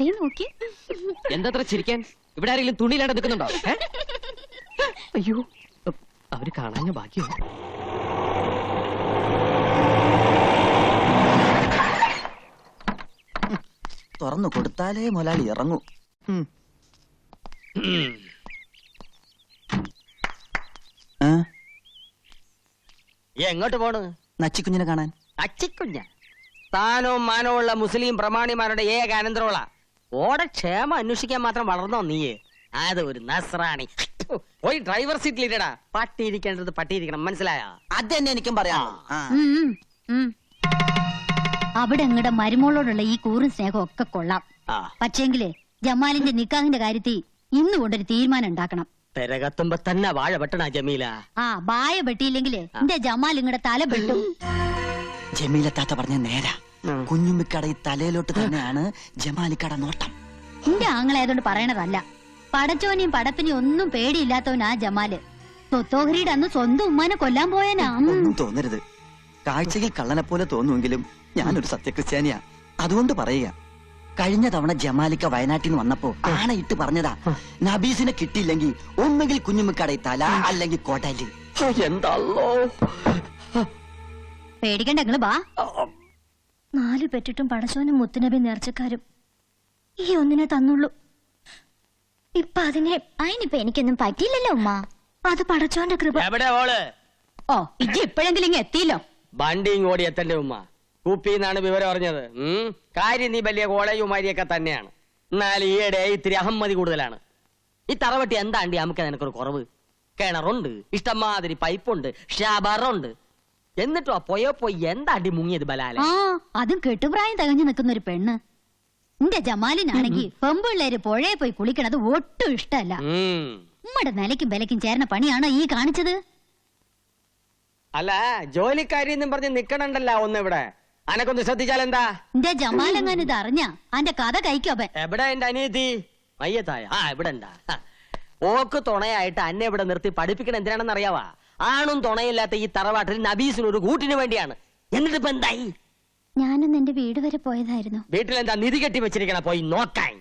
നീ നോക്കി. എന്താത്ര ചിരിക്കാൻ? ഇവിടെ ആരെങ്കിലും തുണിയിലാണ്ട് നിൽക്കുന്നുണ്ടോ? അയ്യോ. അവർ കാണാഞ്ഞ ബാക്കിയോ തുറന്നു കൊടുത്താലേ മുലാളി ഇറങ്ങൂ? എങ്ങോട്ട് പോണു? നച്ചിക്കുഞ്ഞിനെ കാണാൻ. അച്ചിക്കുഞ്ഞ താനോ മാനോ ഉള്ള മുസ്ലിം പ്രമാണിമാരുടെ ഏക അനന്തരമുള്ള ഓടെ ക്ഷേമം അന്വേഷിക്കാൻ മാത്രം വളർന്നോ നീയേ? അത് ഒരു നസ്രാണി. ഒരു പോയി ഡ്രൈവർ സീറ്റിൽ ഇരടാ പട്ടി ഇരിക്കേണ്ടത് പട്ടി ഇരിക്കണം മനസ്സിലായോ? അത് തന്നെ എനിക്കും പറയാ. അവിടെ അങ്ങടെ മരുമോളോടുള്ള ഈ കൂറും സ്നേഹം ഒക്കെ കൊള്ളാം. പക്ഷേങ്കിലേ ജമാലിന്റെ നിക്കാഹിന്റെ കാര്യത്തിൽ ഇന്ന് കൊണ്ടൊരു തീരുമാനം ഉണ്ടാക്കണം. പെരകത്തുമ്പോ തന്നെ വാഴ വെട്ടണ ജമീല? ആ ബായ വെട്ടിയില്ലെങ്കിലേ എന്റെ ജമാൽ ഇങ്ങടെ തല വെട്ടും. ജമീല താത്ത പറഞ്ഞ നേരാ. കുഞ്ഞുമ്മിക്കട ഈ തലയിലോട്ട് തന്നെയാണ് ജമാലിക്കട നോട്ടം. എന്റെ ആങ്ങളായതുകൊണ്ട് പറയണതല്ല. പടച്ചോനെയും പടപ്പിനെയും ഒന്നും പേടിയില്ലാത്തവനാ ജമാൽ. സ്വത്തോഹരിയുടെ അന്ന് സ്വന്തം ഉമ്മാനെ കൊല്ലാൻ പോയനാ. ഒന്നും തോന്നരുത്. കാഴ്ചയിൽ കള്ളനെ പോലെ തോന്നുമെങ്കിലും ഞാനൊരു സത്യക്രിസ്ത്യാനിയാ. അതുകൊണ്ട് പറയുക. കഴിഞ്ഞ തവണ ജമാലിക്ക വയനാട്ടിൽ നിന്ന് വന്നപ്പോ ആണയിട്ട് പറഞ്ഞതാ നബീസിനെ കിട്ടിയില്ലെങ്കിൽ ഒന്നുകിൽ കുഞ്ഞുമ്മിക്കട തല അല്ലെങ്കിൽ കോട്ടൽ എന്താ പേടിക്കണ്ട നിങ്ങൾ ബാ നാലു പെറ്റിട്ടും പടച്ചോനും മുത്തുനബി നേർച്ചക്കാരും ഈ ഒന്നിനെ തന്നുള്ളൂ. ഇപ്പൊ അതിനെ അതിനിപ്പൊ എനിക്കൊന്നും പറ്റിയില്ലല്ലോ ഉമ്മ. അത് പടച്ചോന്റെ കൃപ. എവിടെ ഓൾ ഓ ഇജ്ജ് ഇപ്പോഴെങ്കിലും ഇങ്ങ് എത്തിയില്ലോ. വണ്ടി ഇങ്ങോടി എത്തന്റെ ഉമ്മ? കുപ്പിന്നാണ് വിവരം അറിഞ്ഞത്. ഉം. കാര്യം നീ വലിയ കോളേജുമാരിയൊക്കെ തന്നെയാണ്. എന്നാൽ ഈയിടെ ഇത്തിരി അഹമ്മതി കൂടുതലാണ്. ഈ തറവട്ടി എന്താണ്ടി നമുക്ക് നിനക്കൊരു കുറവ്. കിണറുണ്ട് ഇഷ്ടംമാതിരി പൈപ്പുണ്ട് ഷാബറുണ്ട്. എന്നിട്ടോ പോയോ പോയി എന്താ അടി മുങ്ങിയത് ബലാലെ? ആ അതും കെട്ടുപ്രായം തികഞ്ഞു നിൽക്കുന്ന ഒരു പെണ്ണ്. എന്റെ ജമാലിനാണെങ്കിൽ പെമ്പിള്ളേര് പുഴയെ പോയി കുളിക്കണത് ഒട്ടും ഇഷ്ടല്ല ഉം. ഉമ്മയുടെ നിലയ്ക്കും വിലയ്ക്കും ചേർന്ന പണിയാണോ ഈ കാണിച്ചത്? അല്ല ജോലിക്കാരി എന്നും പറഞ്ഞ് നിക്കണണ്ടല്ല ഒന്ന് ഇവിടെ അനക്കൊന്ന് ശ്രദ്ധിച്ചാൽ എന്താ? എന്റെ ജമാലെങ്ങാൻ ഇത് അറിഞ്ഞ? അന്റെ കഥ കഴിക്കോപ്പൻ എവിടെ എന്റെ അനിയത്തി? മയ്യത്തായ ആ ഇവിടെ ഉണ്ടാ ഓക്ക് തുണയായിട്ട് അന്നെ ഇവിടെ നിർത്തി പഠിപ്പിക്കണ എന്തിനാണെന്ന് അറിയാവാ? ആണും തുണയില്ലാത്ത ഈ തറവാട്ടിൽ നബീസിന് ഒരു കൂട്ടിന് വേണ്ടിയാണ്. എന്നിട്ട് ഇപ്പൊ എന്തായി? ഞാനൊന്ന് എന്റെ വീട് വരെ പോയതായിരുന്നു. വീട്ടിൽ എന്താ നിധി കെട്ടി വെച്ചിരിക്കണ പോയി നോക്കാൻ.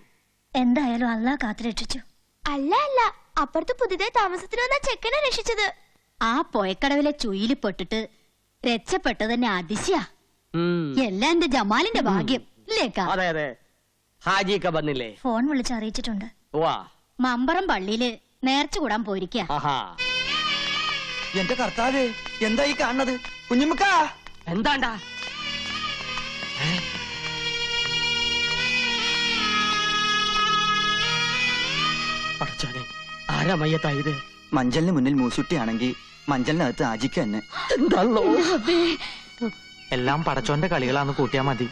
എന്തായാലും അല്ലാ കാത്തുരക്ഷിച്ചു. അല്ല അല്ല. അപ്പുറത്ത് പുതിയതായി താമസത്തിന് വന്ന ചെക്കനെ രക്ഷിച്ചത്. ആ പോയക്കടവിലെ ചുയിൽ പൊട്ടിട്ട് രക്ഷപ്പെട്ടത് തന്നെ അതിശയാ. എല്ലാം എന്റെ ജമാലിന്റെ ഭാഗ്യം അതെ അതെ. ഹാജിയൊക്കെ വന്നില്ലേ? ഫോൺ വിളിച്ച് അറിയിച്ചിട്ടുണ്ട്. വാ മമ്പറം പള്ളിയിൽ നേർച്ച കൂടാൻ പോയിരിക്കാ ആഹാ. എന്റെ കർത്താവേ എന്താ ഈ കാണുന്നത്? കുഞ്ഞുമുക്ക. എന്താണ്ടാ? പടച്ചോനെ ആരാ മയ്യത്തായത്? മഞ്ചലിന് മുന്നിൽ മൂസുട്ടിയാണെങ്കിൽ മഞ്ചലിനകത്ത് ആജിക്ക തന്നെ. എന്താണല്ലോ? എല്ലാം പടച്ചോന്റെ കളികളാന്ന് കൂട്ടിയാ മതി.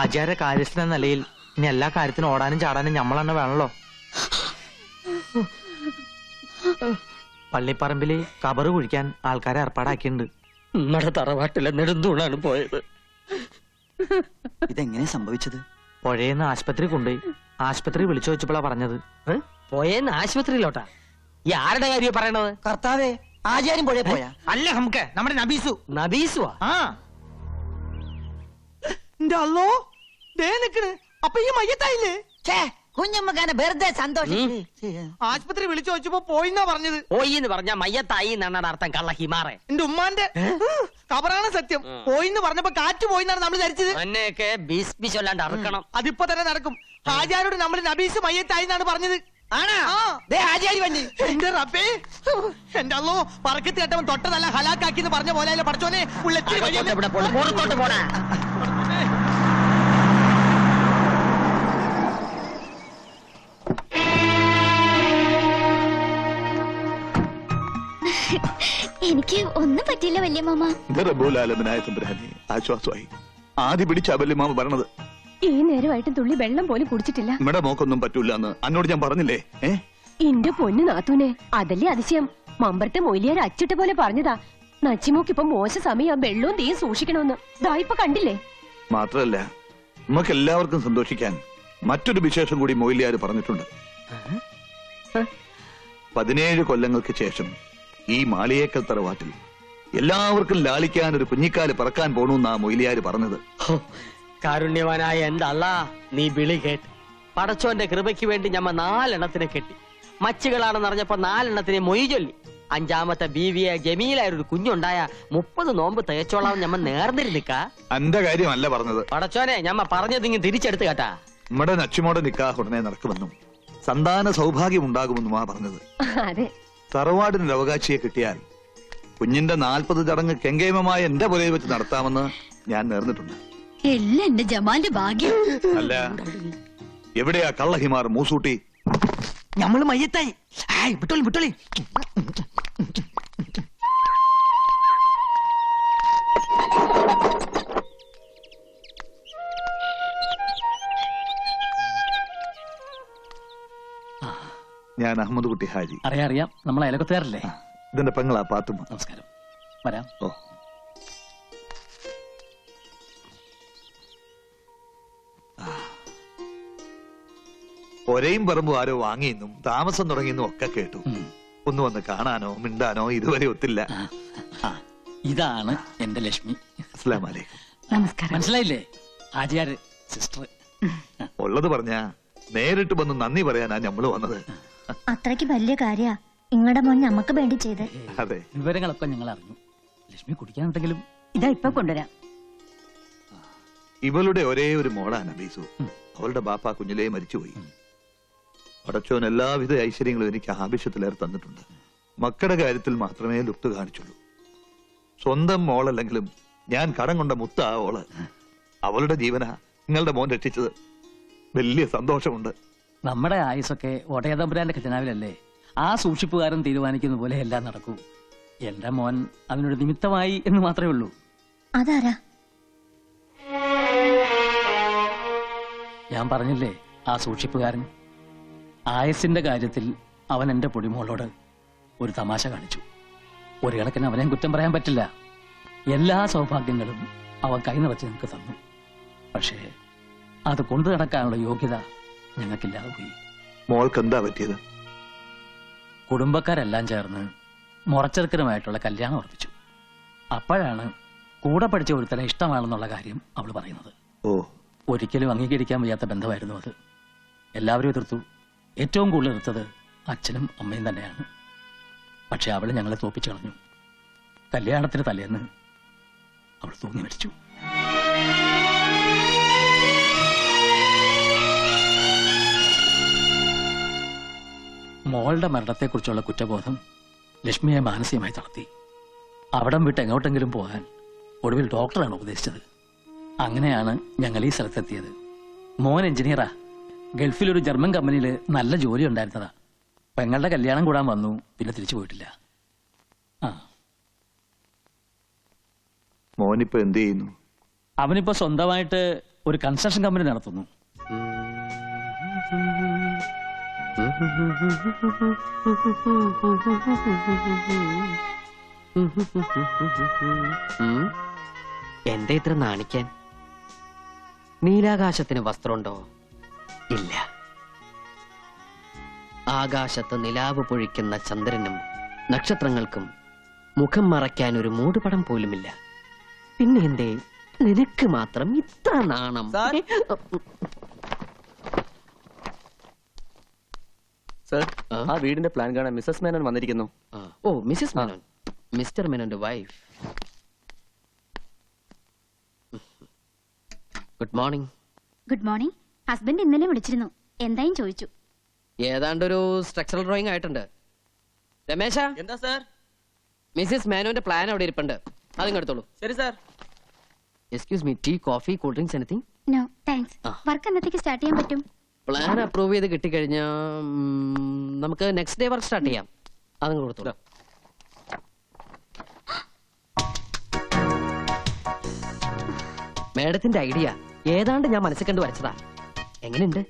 ആചാര്യ കാര്യസ്ഥൻ എന്ന നിലയിൽ ഇനി എല്ലാ കാര്യത്തിനും ഓടാനും ചാടാനും ഞമ്മളെന്നെ വേണല്ലോ. പള്ളിപ്പറമ്പിൽ കബറ് കുഴിക്കാൻ ആൾക്കാരെ ഏർപ്പാടാക്കിയിട്ടുണ്ട്. നമ്മുടെ തറവാട്ടിലെ നെടുന്തൂണാണ് പോയത്. ഇതെങ്ങനെ സംഭവിച്ചത്? പുഴയെന്ന് ആശുപത്രി കൊണ്ടുപോയി. ആശുപത്രി വിളിച്ചു വെച്ചപ്പോഴാ പറഞ്ഞത്? പോയെന്ന് ആശുപത്രിയിലോട്ടാ? ഈ ആരുടെ കാര്യം പറയണത്? കർത്താവേ ആചാര്യം പുഴ പോയാ? അല്ല നമുക്ക് നമ്മുടെ നബീസു. നബീസുവാ? ആ. അല്ലോ ദേ നിക്കണ്. അപ്പൊ ഈ മയ്യത്തായില്ലേ? കുഞ്ഞുമ്മക്കാനെ വെറുതെ സന്തോഷം ആശുപത്രി വിളിച്ചു വെച്ചപ്പോ പോയിന്നാ പറഞ്ഞത്. പോയി എന്ന് പറഞ്ഞ മയ്യത്തായി എന്നാണ് അർത്ഥം കള്ള ഹിമാറെ. എന്റെ ഉമ്മാന്റെ. കബറാണ് സത്യം. പോയിന്ന് പറഞ്ഞപ്പോ കാറ്റ് പോയിന്നാണ് നമ്മൾ ധരിച്ചത്. എന്നെയൊക്കെ ബീസ് ബീസ് അല്ലാണ്ട് അറക്കണം അതിപ്പോ തന്നെ നടക്കും. ഹാജാരോട് നമ്മൾ നബീസ് മയ്യത്തായി എന്നാണ് പറഞ്ഞത്. ആണാ? ദേ ആചാരി വണ്ടി. എന്റെ റബ്ബേ. എന്റെ അല്ലോ പറക്കത്ത് കേട്ടവൻ തൊട്ട നല്ല ഹലാക്കാക്കി എന്ന് പറഞ്ഞ പോലെ പഠിച്ചോനെ. ഉള്ളെത്തിരി അകത്തോട്ട് എനിക്ക് ഒന്നും പറ്റില്ല വല്യ മാമ റബ്ബുലാലമനായ തമ്പുരാനെ ആശ്വാസമായി. ആദ്യ പിടിച്ച വല്യമാമ പറഞ്ഞത് ഈ നേരമായിട്ടും തുള്ളി വെള്ളം പോലും കുടിച്ചിട്ടില്ല. ഇവിടെ മോക്കൊന്നും പറ്റൂല എന്ന് അന്നോട് ഞാൻ പറഞ്ഞില്ലേ? ഏ? എന്റെ പൊന്നു നാത്തൂനെ അതല്ലേ അതിശയം? മമ്പറത്തെ മൊയിലിയാർ അച്ചിട്ട പോലെ പറഞ്ഞതാ. നച്ചിമോക്കിപ്പം മോശ സമയം വെള്ളവും തീയും സൂക്ഷിക്കണമെന്ന്. ദാ ഇപ്പൊ കണ്ടില്ലേ? മാത്രല്ല നമുക്ക് എല്ലാവർക്കും സന്തോഷിക്കാൻ മറ്റൊരു വിശേഷം കൂടി മൊയിലിയാർ പറഞ്ഞിട്ടുണ്ട്. പതിനേഴ് കൊല്ലങ്ങൾക്ക് ശേഷം ഈ മാളിയേക്കൽ തറവാട്ടിൽ എല്ലാവർക്കും ലാളിക്കാൻ ഒരു കുഞ്ഞിക്കാൽ പറക്കാൻ പോണെന്നാ മൊയിലിയാര് പറഞ്ഞത്. കാരുണ്യവാനായ എന്തല്ല അല്ല നീ വിളി കേട്ട്. പടച്ചോന്റെ കൃപയ്ക്ക് വേണ്ടി ഞമ്മ നാലെണ്ണത്തിനെ കെട്ടി. മച്ചുകളാണെന്ന് അറിഞ്ഞപ്പോ നാലെണ്ണത്തിനെ മൊയ് ചൊല്ലി. അഞ്ചാമത്തെ ബീവിയെ ജമീലായൊരു കുഞ്ഞുണ്ടായ മുപ്പത് നോമ്പ് തികച്ചോളാം ഞമ്മ നേർന്നിരുന്നിക്ക? അന്റെ കാര്യമല്ല പറഞ്ഞത്. പടച്ചോനെ ഞമ്മ പറഞ്ഞതിങ്ങ് തിരിച്ചെടുത്ത് കേട്ടാ. നമ്മുടെ നച്ചുമോടെ നിക്കാ ഉടനെ നടക്കുമെന്നും സന്താന സൗഭാഗ്യം ഉണ്ടാകുമെന്നുമാ പറഞ്ഞത്. അതെ. തറവാടിന് അവകാശിയെ കിട്ടിയാൽ കുഞ്ഞിന്റെ നാൽപ്പത് ചടങ്ങ് കെങ്കേമമായ എന്റെ പുലയിൽ വെച്ച് നടത്താമെന്ന് ഞാൻ നേർന്നിട്ടുണ്ട്. എല്ലാം എന്റെ ജമാന്റെ ഭാഗ്യം. അല്ല എവിടെയാ കള്ളഹിമാർ മൂസൂട്ടി? ഞമ്മൾ മയ്യത്തായി. വിട്ടോളി വിട്ടോളി. ഞാൻ അഹമ്മദ് കുട്ടി ഹാജി. അറിയാം അറിയാം. നമ്മൾ അയലക്കത്തുകാരല്ലേ ഇതിന്റെ പെങ്ങളാ പാത്തുമ്മ. നമസ്കാരം. വരാം. ഓ. ഒരേയും പറമ്പും ആരോ വാങ്ങിയെന്നും താമസം തുടങ്ങിയെന്നും ഒക്കെ കേട്ടു. ഒന്ന് വന്ന് കാണാനോ മിണ്ടാനോ ഇതുവരെ ഒത്തില്ല. ഇതാണ് എന്റെ ലക്ഷ്മി. നമസ്കാരം. മനസ്സിലായില്ലേ? ആചാര് സിസ്റ്റർ. ഉള്ളത് പറഞ്ഞ നേരിട്ട് വന്ന് നന്ദി പറയാനാ ഞമ്മൾ വന്നത്. അത്രയ്ക്ക് വലിയ കാര്യ. നിങ്ങളുടെ മോൻ ഞമ്മക്ക് വേണ്ടി ചെയ്ത്. അതെ. വിവരങ്ങളൊക്കെ ഞങ്ങൾ അറിഞ്ഞു ലക്ഷ്മി കുടിക്കാനുണ്ടെങ്കിലും ഇതാ ഇപ്പൊ കൊണ്ടുവരാം. ഇവളുടെ ഒരേ ഒരു മോളാണ് ബീസു അവളുടെ ബാപ്പ കുഞ്ഞിലേ മരിച്ചുപോയി. പടച്ചോൻ എല്ലാവിധ ഐശ്വര്യങ്ങളും എനിക്ക് ആവശ്യത്തിലേറെ തന്നിട്ടുണ്ട്. മക്കളുടെ കാര്യത്തിൽ മാത്രമേ ലുപ്ത് കാണിച്ചുള്ളൂ. സ്വന്തം മോളല്ലെങ്കിലും ഞാൻ കടം കൊണ്ട മുത്ത ആ ഓൾ. അവളുടെ ജീവന നിങ്ങളുടെ മോൻ രക്ഷിച്ചത്. വലിയ സന്തോഷമുണ്ട്. നമ്മുടെ ആയുസൊക്കെ ഒടയതമ്പുരാന്റെ ഖജനാവിലല്ലേ? ആ സൂക്ഷിപ്പുകാരൻ തീരുമാനിക്കുന്ന പോലെ എല്ലാം നടക്കൂ. എന്റെ മോൻ അവനൊരു നിമിത്തമായി എന്ന് മാത്രമേ ഉള്ളൂ. അതാരാ? ഞാൻ പറഞ്ഞില്ലേ ആ സൂക്ഷിപ്പുകാരൻ? ആയസിന്റെ കാര്യത്തിൽ അവൻ എന്റെ പൊടിമോളോട് ഒരു തമാശ കാണിച്ചു. ഒരു കണക്കിന് അവനെ കുറ്റം പറയാൻ പറ്റില്ല. എല്ലാ സൗഭാഗ്യങ്ങളും അവൻ കൈ നിറച്ച് നിനക്ക് തന്നു. പക്ഷേ അത് കൊണ്ടു നടക്കാനുള്ള യോഗ്യത ഞങ്ങൾക്കില്ലാതെ പോയി മോൾക്ക് എന്താ പറ്റിയത്? കുടുംബക്കാരെല്ലാം ചേർന്ന് മുറച്ചെറുക്കനുമായിട്ടുള്ള കല്യാണം ഉറപ്പിച്ചു. അപ്പോഴാണ് കൂടെ പഠിച്ച ഒരുത്തനെ ഇഷ്ടമാണെന്നുള്ള കാര്യം അവൾ പറയുന്നത്. ഓ. ഒരിക്കലും അംഗീകരിക്കാൻ വയ്യാത്ത ബന്ധമായിരുന്നു അത്. എല്ലാവരും എതിർത്തു. ഏറ്റവും കൂടുതൽ എതിർത്തത് അച്ഛനും അമ്മയും തന്നെയാണ്. പക്ഷെ അവൾ ഞങ്ങളെ തോപ്പിച്ചു കളഞ്ഞു. കല്യാണത്തിന് തലേന്ന് അവൾ തൂങ്ങി മരിച്ചു. മോളുടെ മരണത്തെക്കുറിച്ചുള്ള കുറ്റബോധം ലക്ഷ്മിയെ മാനസികമായി തളർത്തി. അവിടം വിട്ട് എങ്ങോട്ടെങ്കിലും പോകാൻ ഒടുവിൽ ഡോക്ടറാണ് ഉപദേശിച്ചത്. അങ്ങനെയാണ് ഞങ്ങൾ ഈ സ്ഥലത്തെത്തിയത്. മോൻ എഞ്ചിനീയറാ. ഗൾഫിൽ ഒരു ജർമ്മൻ കമ്പനിയിൽ നല്ല ജോലി ഉണ്ടായിരുന്നതാ. പെങ്ങളുടെ കല്യാണം കൂടാൻ വന്നു പിന്നെ തിരിച്ചു പോയിട്ടില്ല. ആ. മോനിപ്പോ എന്ത് ചെയ്യുന്നു? അവനിപ്പോ സ്വന്തമായിട്ട് ഒരു കൺസ്ട്രക്ഷൻ കമ്പനി നടത്തുന്നു. എന്താ ഇത്ര നാണിക്കാൻ? നീലാകാശത്തിന് വസ്ത്രമുണ്ടോ? ഇല്ല. ആകാശത്ത് നിലാവ് പൊഴിക്കുന്ന ചന്ദ്രനും നക്ഷത്രങ്ങൾക്കും മുഖം മറയ്ക്കാൻ ഒരു മൂടുപടം പോലുമില്ല. പിന്നെ എന്തേ? നിനക്ക് മാത്രം ഇത്ര നാണം. സർ ആ? വീടിന്റെ പ്ലാൻ കാണാൻ മിസ്സസ് മേനോൻ വന്നിരിക്കുന്നു. Oh Mrs Menon. മിസ്റ്റർ മേനോന്റെ wife. Good morning. Good morning. Husband ഇന്നലെ വിളിച്ചിരുന്നു. എന്തായും ചോദിച്ചു. ഏതാണ്ടൊരു സ്ട്രക്ചറൽ ഡ്രോയിങ് ആയിട്ടുണ്ട്. രമേശ? എന്താ സർ? മിസ്സിസ് മേനോന്റെ പ്ലാൻ അവിടെ ഇരിപ്പുണ്ട്. അതിങ്ങ് എടുത്തോളൂ. ശരി sir. Excuse me tea coffee cool drinks anything no thanks work എന്നത്തേക്ക് സ്റ്റാർട്ട് ചെയ്യാൻ പറ്റും? പ്ലാൻ അപ്രൂവ് ചെയ്ത് കിട്ടിക്കഴിഞ്ഞാൽ നമുക്ക് നെക്സ്റ്റ് ഡേ വർക്ക് സ്റ്റാർട്ട് ചെയ്യാം. അതും കൊടുത്തോളൂ. മേഡത്തിന്റെ ഐഡിയ ഏതാണ്ട് ഞാൻ മനസ്സിൽ കണ്ട് വരച്ചതാ. എങ്ങനെയുണ്ട്?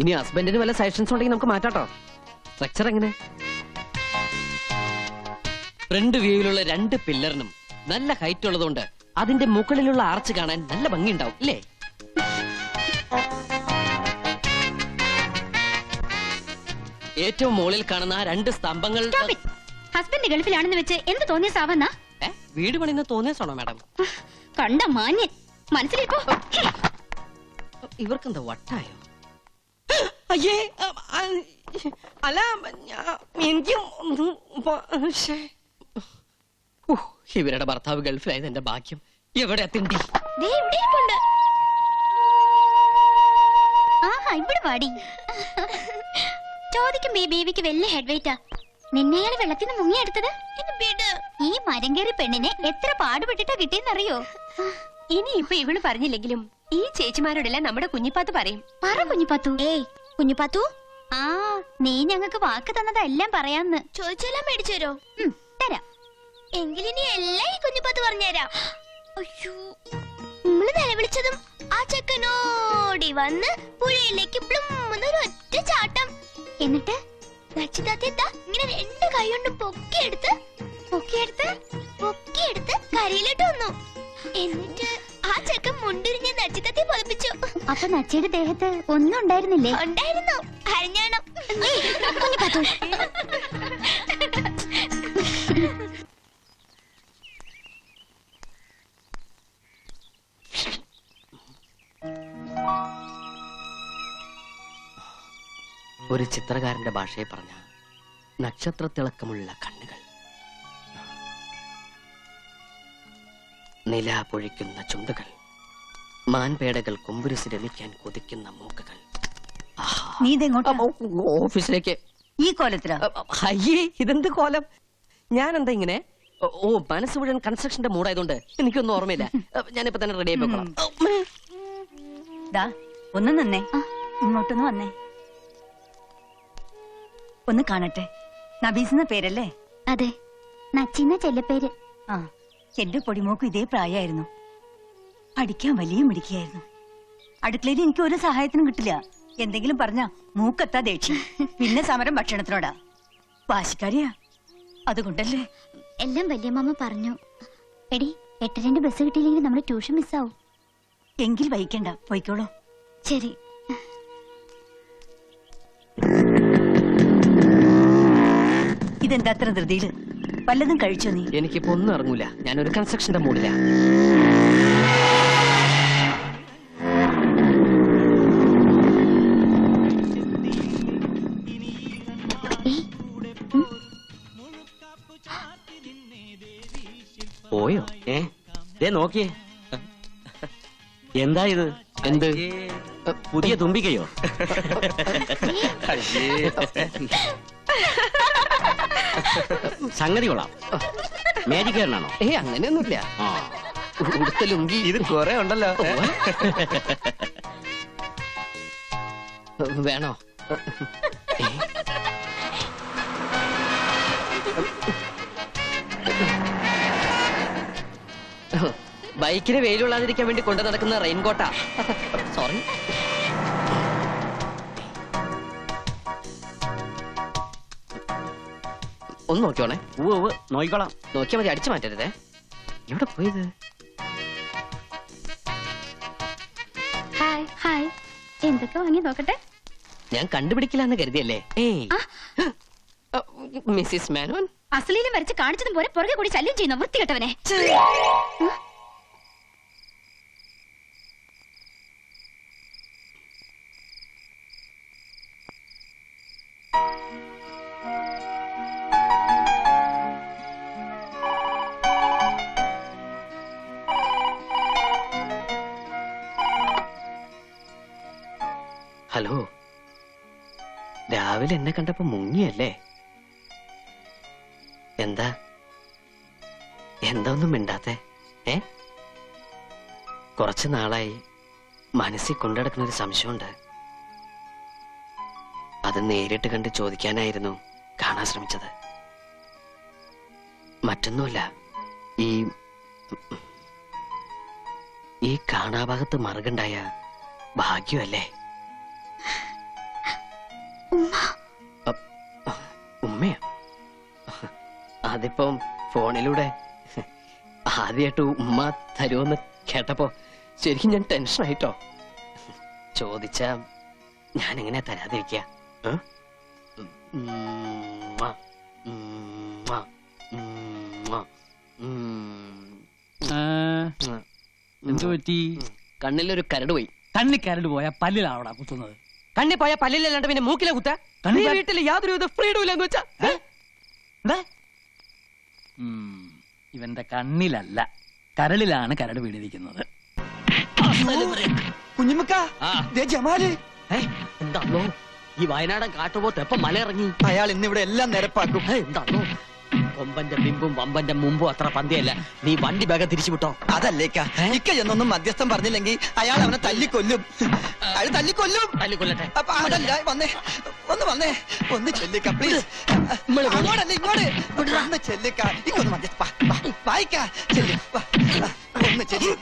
ഇനി ഹസ്ബൻഡിന് വല്ല സജഷൻസ് ഉണ്ടെങ്കിൽ നമുക്ക് മാറ്റാട്ടോ. സ്ട്രക്ചർ എങ്ങനെ? ഫ്രണ്ട് വ്യൂവിലുള്ള രണ്ട് പില്ലറിനും നല്ല ഹൈറ്റ് ഉള്ളതുകൊണ്ട് അതിന്റെ മുകളിലുള്ള ആർച്ച് കാണാൻ നല്ല ഭംഗിയുണ്ടാവും ഇല്ലേ ഏറ്റവും മുകളിൽ കാണുന്ന ആ രണ്ട് സ്തംഭങ്ങൾ ഹസ്ബൻഡ് ഗൾഫിലാണെന്ന് വെച്ച് എന്ത് തോന്നിയ സാവന്ന? വീട് പണിന്ന് തോന്നിയതാണോ മാഡം? കണ്ട മാന്യൻ. മനസ്സിലിപ്പോ ഇവർക്കെന്താ വട്ടായോ? അയ്യേ അല്ല എനിക്ക് ഇവരുടെ ഭർത്താവ് ഗൾഫിലായത് എന്റെ ഭാഗ്യം. എവിടെ തിണ്ടി ഇവിടെ ഇരിപ്പുണ്ട് ചോദിക്കും ബേ ബേബിക്ക് വലിയ ഹെഡ് വെയിറ്റാ നിന്നെയാണ് നിന്ന് മുങ്ങിയെടുത്തത് ഈ മരം കയറി പെണ്ണിനെ എത്ര പാടുപെട്ടിട്ടാ കിട്ടിയെന്നറിയോ? ഇനി ഇപ്പൊ ഇവൾ പറഞ്ഞില്ലെങ്കിലും ഈ ചേച്ചിമാരോടെല്ലാം നമ്മുടെ കുഞ്ഞിപ്പാത്ത് പറയും. പറ കുഞ്ഞിപ്പാത്തു. ഏയ് കുഞ്ഞിപ്പാത്തു? ആ നീ ഞങ്ങൾക്ക് വാക്ക് തന്നതെല്ലാം പറയാന്ന്. ചോദിച്ചെല്ലാം മേടിച്ചു തരോ? തരാം. എങ്കിലിനി എല്ലാം ഈ കുഞ്ഞിപ്പാത്ത് പറഞ്ഞുതരാം. അയ്യോ. നമ്മൾ നിലവിളിച്ചതും ആ ചെക്കനോടി വന്ന് പുഴയിലേക്ക് പ്ലുമ്മെന്നൊരു ഒറ്റ ചാട്ടം. എന്നിട്ട് നച്ചിതാത്ത ഇങ്ങനെ രണ്ട് കൈകൊണ്ട് കൊണ്ടും പൊക്കിയെടുത്ത് പൊക്കിയെടുത്ത് പൊക്കിയെടുത്ത് കരയിലിട്ട് വന്നു. എന്നിട്ട് ആ ചെക്കൻ മുണ്ടിരിഞ്ഞ് നച്ചിതത്തെ പൊതിപ്പിച്ചു അപ്പൊ നച്ചയുടെ ദേഹത്ത് ഒന്നും ഉണ്ടായിരുന്നില്ലേ? ഉണ്ടായിരുന്നു. അരഞ്ഞാണം. ഒരു ചിത്രകാരന്റെ ഭാഷയെ പറഞ്ഞ നക്ഷത്രത്തിളക്കമുള്ള കണ്ണുകൾ. നില പൊഴിക്കുന്ന ചുണ്ടുകൾ മാൻപേടകൾ കൊമ്പുരുസ് രമിക്കാൻ കൊതിക്കുന്ന മൂക്കുകൾ. നീ ഇതെങ്ങോട്ടാ? ഓഫീസിലേക്ക്. ഈ കോലത്തിലാ? അയ്യേ ഇതെന്ത് കോലം? ഞാൻ എന്താ ഇങ്ങനെ? ഓ, മനസ്സ് മുഴുവൻ കൺസ്ട്രക്ഷന്റെ മൂടായതുകൊണ്ട് എനിക്കൊന്നും ഓർമ്മയില്ല. ഞാനിപ്പോ തന്നെ റെഡി ആയി ദാ ഒന്ന് തന്നെ ഇങ്ങോട്ടൊന്ന് വന്നേ. ഒന്ന് കാണട്ടെ. നബീസിന്റെ എന്ന പേരല്ലേ? അതെ. നച്ചിന്ന ചെല്ലപ്പേര്. ആ എന്റെ പൊടിമോക്കും ഇതേ പ്രായമായിരുന്നു. പഠിക്കാൻ വലിയ മിടിക്കുകയായിരുന്നു അടുക്കളയിൽ എനിക്ക് ഒരു സഹായത്തിനും കിട്ടില്ല. എന്തെങ്കിലും പറഞ്ഞ മൂക്കത്താ ദേഷ്യം. പിന്നെ സമരം ഭക്ഷണത്തിനോടാ. വാശിക്കാരിയാ. അതുകൊണ്ടല്ലേ? എല്ലാം വല്യമ്മ പറഞ്ഞു. എടി എട്ടരന്റെ ബസ് കിട്ടിയില്ലെങ്കിൽ നമ്മുടെ ട്യൂഷൻ മിസ്സാവും എങ്കിൽ വൈകണ്ട പോയിക്കോളൂ. ശരി. ഇതെന്താ അത്ര ധൃതിയിൽ വല്ലതും കഴിച്ചോ നീ? എനിക്കിപ്പോ ഒന്നും ഇറങ്ങൂല. ഞാനൊരു കൺസ്ട്രക്ഷന്റെ മൂടില്ല പോയോ? ഏ? ദേ നോക്കിയേ. എന്താ ഇത്? എന്ത്? പുതിയ തുമ്പിക്കയോ സംഗതി കൊള്ളാം മാജിക് കാരനാണോ ഏ അങ്ങനെയൊന്നുമില്ല. ഉടുത്ത ലുങ്കി ഇത് കൊറേ ഉണ്ടല്ലോ. വേണോ? ബൈക്കിന് വെയിലുള്ളാതിരിക്കാൻ വേണ്ടി കൊണ്ടു നടക്കുന്ന റെയിൻകോട്ടാ. സോറി ഒന്ന് നോക്കിയോളെ ഉവ് ഉവ്വ് നോക്കിക്കോളാം. നോക്കിയാൽ മതി അടിച്ചു മാറ്റരുതേ. എവിടെ പോയത്? Hi hi. എന്തൊക്കെ വാങ്ങി നോക്കട്ടെ? ഞാൻ കണ്ടുപിടിക്കില്ലാന്ന് കരുതിയല്ലേ? ഏയ്. മിസ്സിസ് മേനോൻ? അസലീലും വരച്ച് കാണിച്ചതും പോലെ പുറകെ കൂടി ശല്യം ചെയ്യുന്ന വൃത്തികെട്ടവനെ. രാവിലെ എന്നെ കണ്ടപ്പോ മുങ്ങിയല്ലേ? എന്താ? എന്താ ഒന്നും മിണ്ടാത്തെ? ഏ? കുറച്ചു നാളായി മനസ്സിൽ കൊണ്ടുനടക്കുന്ന ഒരു സംശയമുണ്ട്. അത് നേരിട്ട് കണ്ട് ചോദിക്കാനായിരുന്നു കാണാൻ ശ്രമിച്ചത്. മറ്റൊന്നുമല്ല ഈ ഈ കാണാഭാഗത്ത് മറുകണ്ടായ ഭാഗ്യമല്ലേ? ഉമ്മയാ അതിപ്പം ഫോണിലൂടെ ആദ്യമായിട്ട് ഉമ്മ തരുമെന്ന് കേട്ടപ്പോ ശരിക്കും ഞാൻ ടെൻഷൻ ആയിട്ടോ ചോദിച്ച ഞാൻ എങ്ങനെ തരാതിരിക്ക. എന്തു പറ്റി? കണ്ണിലൊരു കരട് പോയി. കണ്ണിക്കരട് പോയാ പല്ലിലാവടാ കുത്തുന്നത്. കണ്ണി പോയ പല്ലിലല്ലാണ്ട് പിന്നെ മൂക്കിലെ കുത്ത? കണ്ണി നീ വീട്ടിൽ യാതൊരു ഫ്രീഡം ഇല്ലെന്ന് വെച്ചാ? എന്താ? ഇവന്റെ കണ്ണിലല്ല കരളിലാണ് കരട് വീടിരിക്കുന്നത് എന്താണോ ഈ വയനാടൻ കാട്ടുപോത്ത് എപ്പം ഇറങ്ങി അയാൾ ഇന്നിവിടെ എല്ലാം നിരപ്പാക്കും. എന്താണോ കൊമ്പന്റെ ബിമ്പും വമ്പന്റെ മുമ്പും അത്ര പന്തിയല്ല. നീ വണ്ടി വേഗം തിരിച്ചു വിട്ടോ അതല്ലേക്ക ഇക്ക എന്നൊന്നും മധ്യസ്ഥം പറഞ്ഞില്ലെങ്കിൽ അയാൾ അവനെ തല്ലിക്കൊല്ലും. അയാൾ തല്ലിക്കൊല്ലും. തല്ലിക്കൊല്ലട്ടെ. അപ്പൊ അതല്ല വന്നേ. ഒന്ന് വന്നേ. ഒന്ന് ചെല്ലിക്ക പ്ലീസ് അങ്ങോട്ടല്ല ഇങ്ങോട്ട് ഒന്ന് ചെല്ലിക്ക ഇക്കൊന്ന് മധ്യസ്ഥ വായിക്ക ചെല്ലി. ഒന്ന് ചെല്ലി.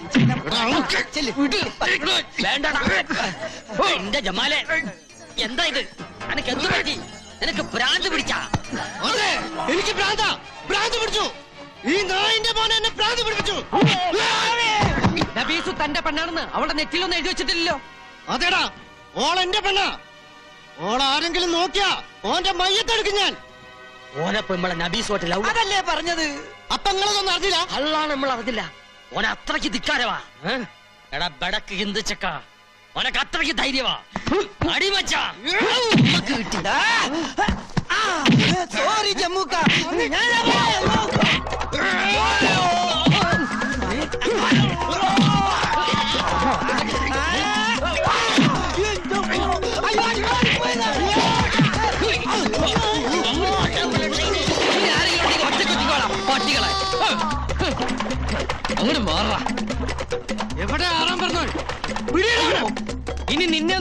ചെല്ലി. വേണ്ടടാ. ഓ, എന്റെ ജമാലെ. എന്താ ഇത്? എനിക്ക് എന്ത് പറ്റി? നിനക്ക് ഭ്രാന്ത് പിടിച്ചാ? എനിക്ക് ഭ്രാന്ത. ഭ്രാന്ത് പിടിച്ചു. ഈ നായിന്റെ മോനെ എന്നെ ഭ്രാന്ത് പിടിപ്പിച്ചു. നബീസു തന്റെ പെണ്ണാണെന്ന് അവളുടെ നെറ്റിലൊന്നും എഴുതി വെച്ചിട്ടില്ലല്ലോ. അതേടാ ഓൾ എന്റെ പെണ്ണാ. ഓൾ ആരെങ്കിലും നോക്കിയാ ഓന്റെ മയ്യത്തെടുക്കും ഞാൻ. ഓനപ്പൊ നമ്മളെ നബീസ് ലവ് അതല്ലേ പറഞ്ഞത്? അപ്പൊ നിങ്ങളതൊന്നും അറിഞ്ഞില്ല? അള്ളാണ് നമ്മൾ അറിഞ്ഞില്ല ഓന അത്രയ്ക്ക് ധിക്കാരവാ എടാ ബടക്ക് ഹിന്ദിച്ചക്ക. ഓനക്ക് അത്രയ്ക്ക് ധൈര്യവാ അടിമച്ച സോറി ജമ്മൂക്ക.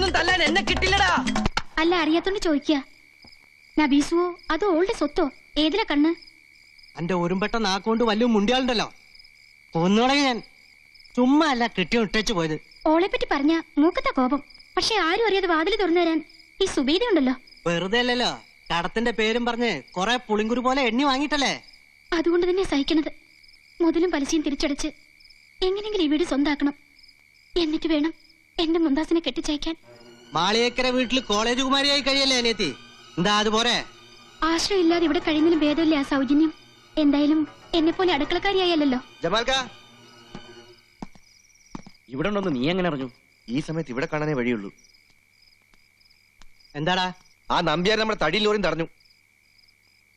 ഒന്നും തല്ലാൻ എന്നെ കിട്ടില്ലടാ. അല്ല അറിയാത്തോണ്ട് ചോദിക്കുക നബീസുവോ അതോ ഓളുടെ സ്വത്തോ? ഏതിലാ കണ്ണ്? എന്റെ ഒരുമ്പെട്ട നാക്കൊണ്ട് വലിയ മുണ്ടിയാളുണ്ടല്ലോ. കൊന്നുകളയും ഞാൻ ചുമ്മാ അല്ല കെട്ടി ഇട്ടേച്ചു പോയത്. ഓളെ പറ്റി പറഞ്ഞ മൂക്കത്ത കോപം. പക്ഷെ ആരും അറിയാതെ വാതിൽ തുറന്നു തരാൻ ഈ സുബീത ഉണ്ടല്ലോ. വെറുതെ അല്ലല്ലോ. കടത്തിന്റെ പേരും പറഞ്ഞ് കൊറേ പുളിങ്കുരു പോലെ എണ്ണി വാങ്ങിട്ടല്ലേ അതുകൊണ്ട് തന്നെ സഹിക്കണത്. മുതലും പലിശയും തിരിച്ചടച്ച് എങ്ങനെങ്കിലും ഈ വീട് സ്വന്താക്കണം. എന്നിട്ട് വേണം എന്റെ മുന്താസിനെ കെട്ടിച്ചയക്കാൻ. മാളിയേക്കര വീട്ടിൽ കോളേജ് കുമാരിയായി കഴിയല്ലേ അനിയത്തി? എന്താ അതുപോലെ ആശ്രയം ഇല്ലാതെ ഇവിടെ കഴിയുന്നതിലും ഭേദമില്ല ആ സൗജന്യം? എന്തായാലും എന്നെ പോലെ അടുക്കളക്കാരിയായല്ലോ ജമാൽക്ക! ഇവിടെ ഉണ്ടെന്ന് നീ എങ്ങനെ അറിഞ്ഞു? ഈ സമയത്ത് ഇവിടെ കാണാനേ വഴിയുള്ളൂ. എന്താടാ? ആ നമ്പ്യാർ നമ്മുടെ തടിയിൽ ലോറിയും തടഞ്ഞു.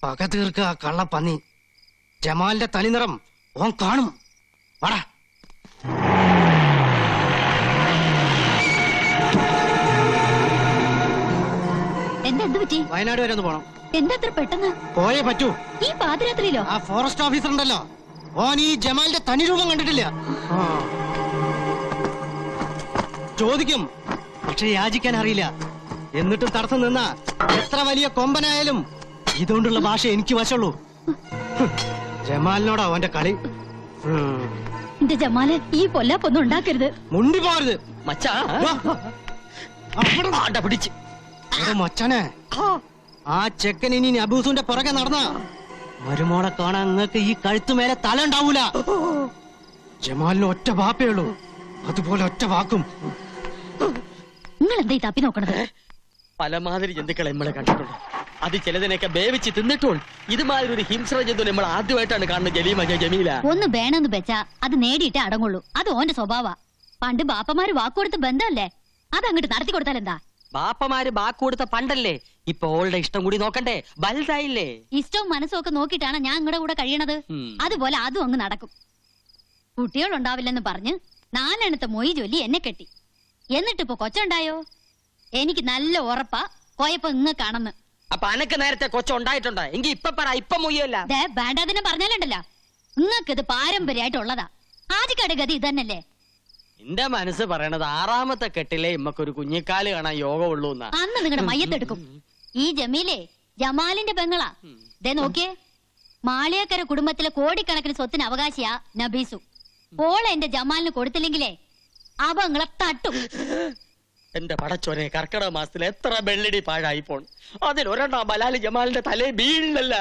പക തീർക്കുക കള്ള പന്നി ജമാലിന്റെ തനിനിറം ഓൻ കാണും. വാടാ. പറ്റി? വയനാട് വരെ ഒന്ന് പോണം. എന്താ അത്ര പെട്ടെന്ന്? പോയേ പറ്റൂ. ഈ പാതിരാത്രിയിലോ? ആ ഫോറസ്റ്റ് ഓഫീസർ ഉണ്ടല്ലോ. ഓൻ ഈ ജമാലിന്റെ തനി രൂപം കണ്ടിട്ടില്ല. ആ. ചോദിക്കും. പക്ഷെ യാചിക്കാൻ അറിയില്ല. എന്നിട്ടും തടസ്സം നിന്ന എത്ര വലിയ കൊമ്പനായാലും ഇതുകൊണ്ടുള്ള ഭാഷ എനിക്ക് വശമുള്ളൂ. ജമാലിനോടാ അവന്റെ കളി. എന്റെ ജമാൽ ഈ പൊല്ലാപ്പൊന്നും ഉണ്ടാക്കരുത്. മുണ്ടി പോരുത് മച്ചാ. പിടിച്ച്. എടാ മച്ചാനെ. ആ. ചെക്കൻ ഇനി അബൂസുന്റെ പുറകെ നടന്ന. മരുമോളെ കാണാൻ നിങ്ങൾക്ക് ഈ കഴുത്തുമേലെ തല ഉണ്ടാവൂല. ജമാലിന് ഒറ്റ വാപ്പേ ഉള്ളൂ. അതുപോലെ ഒറ്റ വാക്കും. നിങ്ങൾ എന്താ ഈ തപ്പി നോക്കണത്? പലമാതിരി ജന്തുക്കളെ നമ്മളെ കണ്ടിട്ടുണ്ട്. അത് ചിലതിനൊക്കെ വേവിച്ച് തിന്നിട്ടും ഇതുമാതിരി ഒരു ഹിംസ്ര ജന്തു നമ്മൾ ആദ്യമായിട്ടാണ് കാണുന്നത് ജലീമ ജമീല ഒന്ന് വേണമെന്ന് വെച്ചാ അത് നേടിയിട്ടേ അടങ്ങുള്ളൂ. അത് ഓന്റെ സ്വഭാവ. പണ്ട് ബാപ്പമാര് വാക്കുകൊടുത്ത് ബന്ധമല്ലേ? അത് അങ്ങോട്ട് നടത്തി കൊടുത്താൽ എന്താ ബാപ്പമാര് ബാക്ക് കൊടുത്ത പണ്ടല്ലേ? ഇപ്പൊ ഓളുടെ ഇഷ്ടം കൂടി നോക്കണ്ടേ? വലുതായില്ലേ? ഇഷ്ടവും മനസ്സും ഒക്കെ നോക്കിയിട്ടാണ് ഞാൻ നിങ്ങളുടെ കൂടെ കഴിയണത്. അതുപോലെ അതും അങ്ങ് നടക്കും. കുട്ടികളുണ്ടാവില്ലെന്ന് പറഞ്ഞ് നാലെണ്ണത്തെ മൊയ് ജോലി എന്നെ കെട്ടി. എന്നിട്ടിപ്പോ കൊച്ചുണ്ടായോ? എനിക്ക് നല്ല ഉറപ്പാ കോയപ്പോ ഇങ്ങക്കാണെന്ന് അപ്പൊ അനക്ക് നേരത്തെ കൊച്ചുണ്ടായിട്ടുണ്ടോ എങ്കി ഇപ്പൊ പറ ഇപ്പൊ മൊയ്യല്ല. വേണ്ടാതിനെ പറഞ്ഞാലുണ്ടല്ലോ. നിങ്ങൾക്കിത് പാരമ്പര്യമായിട്ടുള്ളതാ. ആദ്യക്കാട് ഗതി ഇതന്നല്ലേ എന്റെ മനസ്സ് പറയണത് ആറാമത്തെ കെട്ടിലെ ഇമ്മക്കൊരു കുഞ്ഞിക്കാൽ കാണാൻ യോഗമുള്ളൂ എന്നാ. അന്ന് നിങ്ങളുടെ മയ്യത്തെടുക്കും. ഈ ജമീലേ ജമാലിന്റെ പെങ്ങളാ. ദേ നോക്കിയേ. മാളിയക്കര കുടുംബത്തിലെ കോടിക്കണക്കിന് സ്വത്തിന് അവകാശിയാ നബീസു. ഓളെ എന്റെ ജമാലിന് കൊടുത്തില്ലെങ്കിലേ അവ നിങ്ങളെ തട്ടും. എന്റെ പടച്ചോനെ കർക്കിടക മാസത്തിൽ എത്ര വെള്ളടി പാഴായി പോണ്. അതിൽ ഒരെണ്ണം ബലാലി ജമാലിന്റെ തലേ വീഴില്ലല്ല